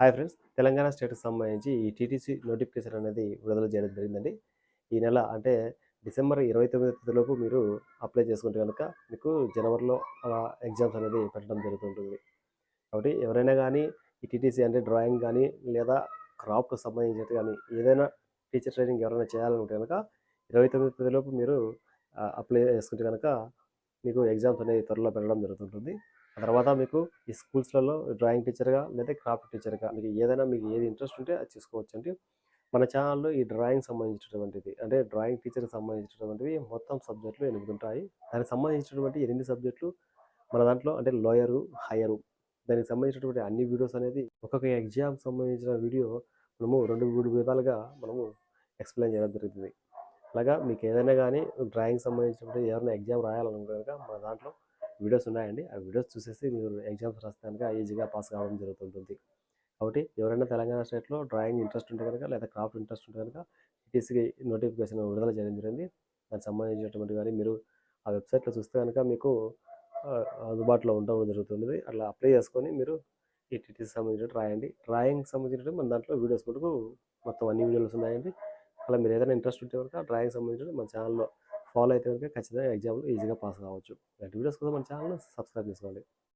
Hi friends. Telangana స్టేట్కి సంబంధించి ఈ టీటీసీ నోటిఫికేషన్ అనేది విడుదల చేయడం జరిగిందండి. ఈ నెల అంటే డిసెంబర్ ఇరవై తొమ్మిదో తేదీలోపు మీరు అప్లై చేసుకుంటే కనుక మీకు జనవరిలో ఎగ్జామ్స్ అనేది పెట్టడం జరుగుతుంటుంది. కాబట్టి ఎవరైనా కానీ ఈ టీటీసీ అంటే డ్రాయింగ్ కానీ లేదా క్రాఫ్ట్కి సంబంధించినట్టు కానీ ఏదైనా టీచర్ ట్రైనింగ్ ఎవరైనా చేయాలనుకుంటే కనుక ఇరవై తొమ్మిది తేదీలోపు మీరు అప్లై చేసుకుంటే కనుక మీకు ఎగ్జామ్స్ అనేది త్వరలో పెట్టడం జరుగుతుంటుంది. ఆ తర్వాత మీకు ఈ స్కూల్స్లలో డ్రాయింగ్ టీచర్గా లేదా క్రాఫ్ట్ టీచర్గా మీకు ఏదైనా మీకు ఏది ఇంట్రెస్ట్ ఉంటే అది చేసుకోవచ్చు అండి మన ఛానల్లో ఈ డ్రాయింగ్ సంబంధించినటువంటిది అంటే డ్రాయింగ్ టీచర్కి సంబంధించినటువంటివి మొత్తం సబ్జెక్టులు ఎనిమిది ఉంటాయి దానికి సంబంధించినటువంటి ఎనిమిది సబ్జెక్టులు మన దాంట్లో అంటే లోయరు హయ్యరు దానికి సంబంధించినటువంటి అన్ని వీడియోస్ అనేది ఒక్కొక్క ఎగ్జామ్ సంబంధించిన వీడియో మనము రెండు మూడు విధాలుగా మనము ఎక్స్ప్లెయిన్ చేయడం జరుగుతుంది. అలాగా మీకు ఏదైనా కానీ డ్రాయింగ్ సంబంధించినటువంటి ఎవరైనా ఎగ్జామ్ రాయాలనుకుంటే కనుక మన దాంట్లో వీడియోస్ ఉన్నాయండి. ఆ వీడియోస్ చూసేసి మీరు ఎగ్జామ్స్ రాస్తానికి ఈజీగా పాస్ కావడం జరుగుతుంటుంది. కాబట్టి ఎవరైనా తెలంగాణ స్టేట్లో డ్రాయింగ్ ఇంట్రెస్ట్ ఉంటే కనుక లేదా క్రాఫ్ట్ ఇంట్రెస్ట్ ఉంటే కనుక ఈటీసీకి నోటిఫికేషన్ విడుదల చేయడం జరిగింది. దానికి సంబంధించినటువంటి కానీ మీరు ఆ వెబ్సైట్లో చూస్తే కనుక మీకు అందుబాటులో ఉండడం జరుగుతుంది అట్లా అప్లై చేసుకొని మీరు ఈ టీటీసీ సంబంధించినట్టు రాయండి. డ్రాయింగ్ సంబంధించినట్టు మన దాంట్లో వీడియోస్ మటుకు మొత్తం అన్ని వీడియోస్ ఉన్నాయండి అలా మీరు ఏదైనా ఇంట్రెస్ట్ ఉంటే కనుక డ్రాయింగ్ సంబంధించిన మన ఛానల్లో ఫాలో అయితే కనుక ఖచ్చితంగా ఎగ్జామ్లో ఈజీగా పాస్ కావచ్చు. ఇలాంటి వీడియోస్ కోసం మన ఛానల్ సబ్స్క్రైబ్ చేసుకోండి.